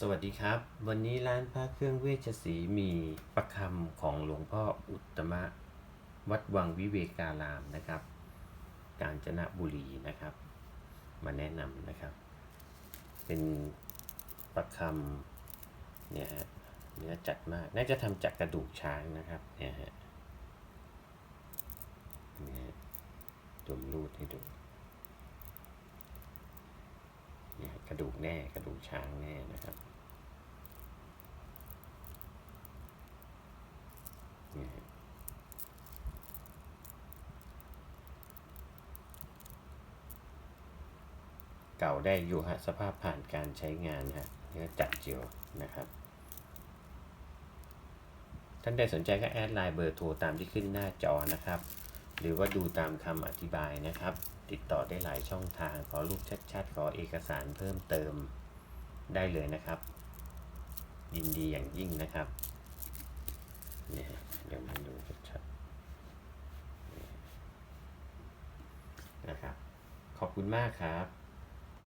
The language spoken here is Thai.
สวัสดีครับ วันนี้ร้านพระเครื่องเวชศรีมีประคำของหลวงพ่ออุตมะ วัดวังวิเวการามนะครับ กาญจนบุรีนะครับ มาแนะนำนะครับ เป็นประคำเนี่ยฮะเนื้อจัดมากน่าจะทำจากกระดูกช้างนะครับเนี่ยฮะเนี่ยฮะจุ่มรูดให้ดู เนี่ย กระดูกแน่กระดูกช้างแน่นะครับเนี่เก่าได้อยู่ฮะสภาพผ่านการใช้งานฮะเนื้อจัดเจียวนะครับท่านใดสนใจก็แอดไลน์เบอร์โทรตามที่ขึ้นหน้าจอนะครับ หรือว่าดูตามคำอธิบายนะครับ ติดต่อได้หลายช่องทาง ขอรูปชัดๆ ขอเอกสารเพิ่มเติมได้เลยนะครับ ยินดีอย่างยิ่งนะครับเนี่ยเดี๋ยวมาดูชัดๆนะครับ ขอบคุณมากครับ